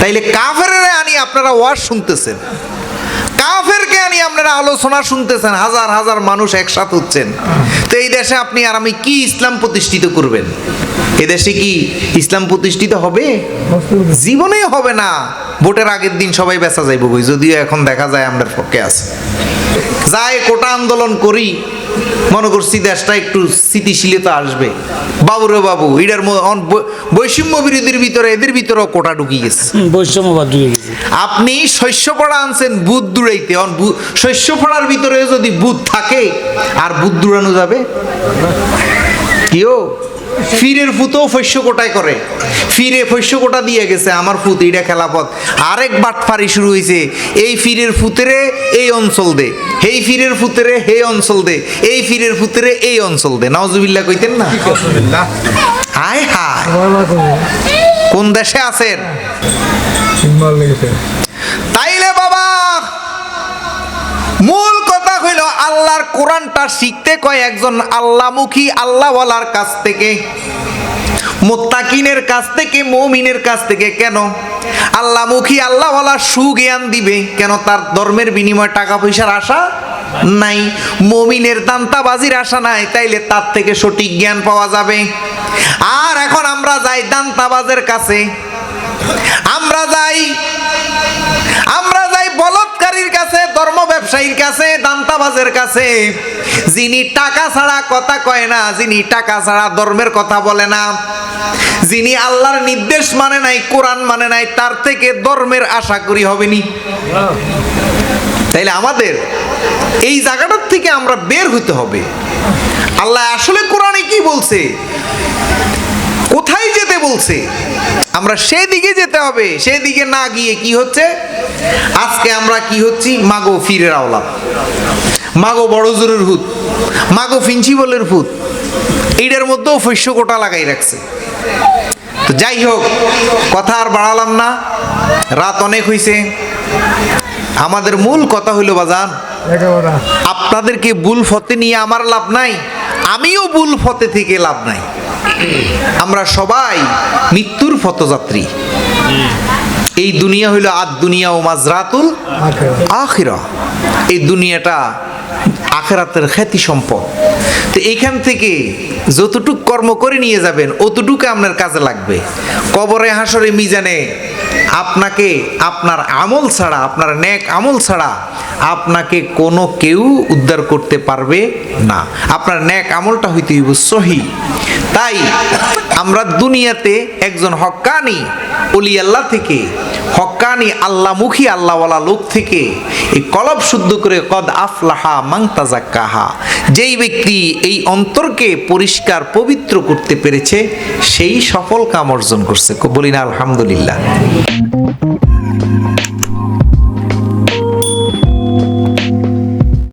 তাইলে কাফের আনি আপনারা ওয়াজ শুনতেছেন। কাফেরকে আনি আপনারা আলোচনা শুনতেছেন, হাজার হাজার মানুষ একসাথে হচ্ছেন। তো এই দেশে আপনি আর আমি কি ইসলাম প্রতিষ্ঠিত করবেন? এ দেশে কি ইসলাম প্রতিষ্ঠিত হবে? জীবনে হবে না। ভোটের আগের দিন সবাই বেচা যাইব যদিও এখন দেখা যায় আমরা পক্ষে আছে। যাই কোটা আন্দোলন করি মনে করছি দেশটা একটু স্থিতিশীলতা আসবে। বাবু রে বাবু এটার বৈষম্য বিরোধীর ভিতরে এদের ভিতরেও কোটা ঢুকিয়ে গেছে। বৈষম্য বৈষম্যবাদ ঢুকে গেছে। আপনি শস্য পড়া আনছেন বুধ দূরাইতে শস্য পড়ার ভিতরে যদি বুধ থাকে আর বুধ দূরানো যাবে? কিও ফিরের ফুতও শস্য কোটায় করে। ফিরে শস্য কোটা দিয়ে গেছে আমার ফুত এইটা খেলাপথ আরেক বাটফারি শুরু হয়েছে এই ফিরের ফুতেরে এই অঞ্চল দে। এই ফিরের ফুতেরে হে অঞ্চল দে এই ফিরের ফুতেরে এই অঞ্চল দে। নওয়াজুবিল্লাহ কইতেন না? হায়। হায় কোন দেশে আছেন? তাইলে বাবা মূল কথা হইল আল্লাহর কোরআনটা শিখতে কয় একজন আল্লাহমুখী আল্লাহওয়ালার কাছ থেকে? মোত্তাকিনের কাছ থেকে, মৌমিনের কাছ থেকে কেন? আল্লাহমুখী আল্লাহওয়ালা সুজ্ঞান দিবে কেন তার ধর্মের বিনিময়ে টাকা পয়সার আশা নাই? মমিনের দান্তাবাজির আশা নাই, তাইলে তার থেকে সঠিক জ্ঞান পাওয়া যাবে। আর এখন আমরা যাই দান্তাবাজের কাছে। আমরা যাই আমরা যাই বলৎকারীর কাছে ধর্ম ব্যবসায়ীর কাছে, দান্তাবাজের কাছে। যিনি টাকা ছাড়া কথা কয় না, যিনি টাকা ছাড়া ধর্মের কথা বলে না। যিনি আল্লাহর নির্দেশ মানে নাই, কোরআন মানে নাই, তার থেকে ধর্মের আশা করি হবেনি। তাইলে আমাদের এই জায়গাটার থেকে আমরা বের হতে হবে। আল্লাহ আসলে কোরআনে কি বলছে? কোথায় যেতে বলছে? আমরা সেদিকে যেতে হবে সেদিকে না গিয়ে কি হচ্ছে? আজকে আমরা কি হচ্ছি? মাগো ফিরের আওলাদ মাগো বড় জোরের ভূত। মাগো ফিঞ্চিবলের ভূত। এইটার মধ্যেও শস্য কোটা লাগাই রাখছে। তো যাই হোক কথা আর বাড়ালাম না। রাত অনেক হইছে। আমাদের মূল কথা হইল বাজান আপনাদেরকে বুল ফতে নিয়ে আমার লাভ নাই আমিও বুল ফতে থেকে লাভ নাই। আমরা সবাই মৃত্যুর পথযাত্রী। এই দুনিয়া হইল আদ দুনিয়া ও মাজরাতুল আখিরা। এই দুনিয়াটা আখেরাতের খ্যাতি সম্পদ। তো এইখান থেকে যতটুক কর্ম করে নিয়ে যাবেন, অতটুকু আপনার কাজে লাগবে। কবরে হাসরে মিজানে আপনাকে আপনার আমল ছাড়া, আপনার ন্যাক আমল ছাড়া আপনাকে কোনো কেউ উদ্ধার করতে পারবে না। আপনার ন্যাক আমলটা হইতে হইব সহি। তাই আমরা দুনিয়াতে একজন হকানি অলি আল্লাহ থেকে হক্কানি আল্লাহমুখী আল্লাহওয়ালা লোক থেকে এই কলব শুদ্ধ করে কদ আফলাহা মাংতাজাক্কাহা যেই ব্যক্তি এই অন্তরকে পরিষ্কার পবিত্র করতে পেরেছে, সেই সফল কাম অর্জন করছে। বলি না আলহামদুলিল্লাহ।